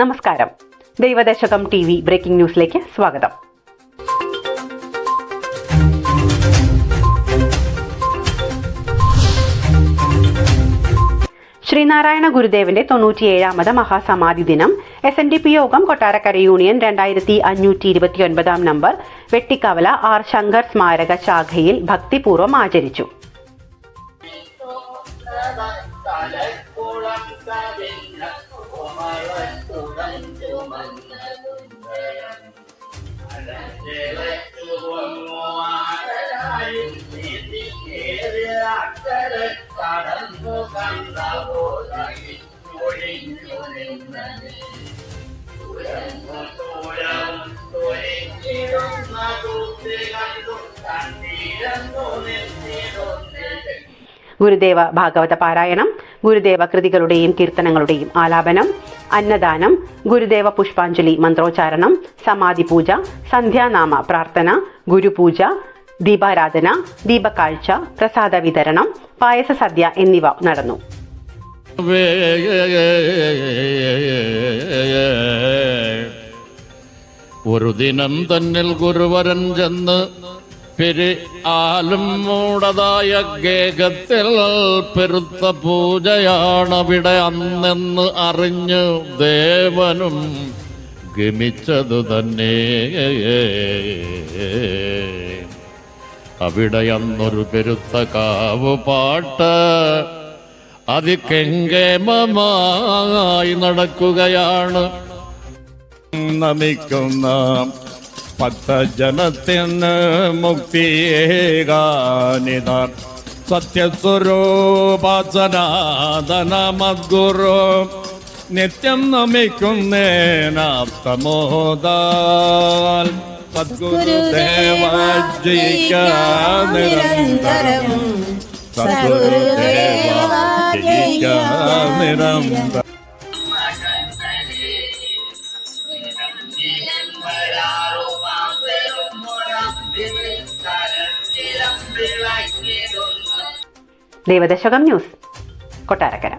നമസ്കാരം. Daivadasakam T V breaking ന്യൂസിലേക്ക് സ്വാഗതം. ശ്രീനാരായണ ഗുരുദേവന്റെ തൊണ്ണൂറ്റിയേഴാമത് മഹാസമാധി ദിനം എസ് എൻ ഡി പി യോഗം കൊട്ടാരക്കര യൂണിയൻ രണ്ടായിരത്തി അഞ്ഞൂറ്റി ഇരുപത്തിയൊൻപതാം നമ്പർ വെട്ടിക്കവല ആർ ശങ്കർ സ്മാരക ശാഖയിൽ ഭക്തിപൂർവം ആചരിച്ചു. ഗുരുദേവ ഭാഗവത പാരായണം ഗുരുദേവ കൃതികളുടെയും കീർത്തനങ്ങളുടെയും ആലാപനം അന്നദാനം ഗുരുദേവ പുഷ്പാഞ്ജലി മന്ത്രോച്ചാരണം സമാധി പൂജ സന്ധ്യാനാമ പ്രാർത്ഥന ഗുരുപൂജ ദീപാരാധന ദീപക്കാഴ്ച പ്രസാദ വിതരണം പായസ സദ്യ എന്നിവ നടന്നു. ഒരു ദിനം തന്നിൽ ഗുരുവരൻ ചെന്ന് പെരി ആലും മൂടതായ ഗേഹത്തിൽ പെരുത്ത പൂജയാണവിടെ അന്നെന്ന് അറിഞ്ഞു ദേവനും ഗമിച്ചതു തന്നെ. അവിടെ അന്നൊരു പെരുത്ത കാവ് പാട്ട് അതികെങ്കേമമായി നടക്കുകയാണ്. നമിക്കുന്ന ഭക്തജനത്തിന് മുക്തിയേകാനിത സത്യസ്വരൂപാസനാദനമദ്ഗുരു നിത്യം നമിക്കുന്നേനാപ്തമോദാൽ സദ്ഗുരുദേവ ജയിക്ക നിരന്തരം സദ്ഗുരുദേവ ജയിക്ക നിരന്തരം. ദൈവദശകം ന്യൂസ് കൊട്ടാരക്കര.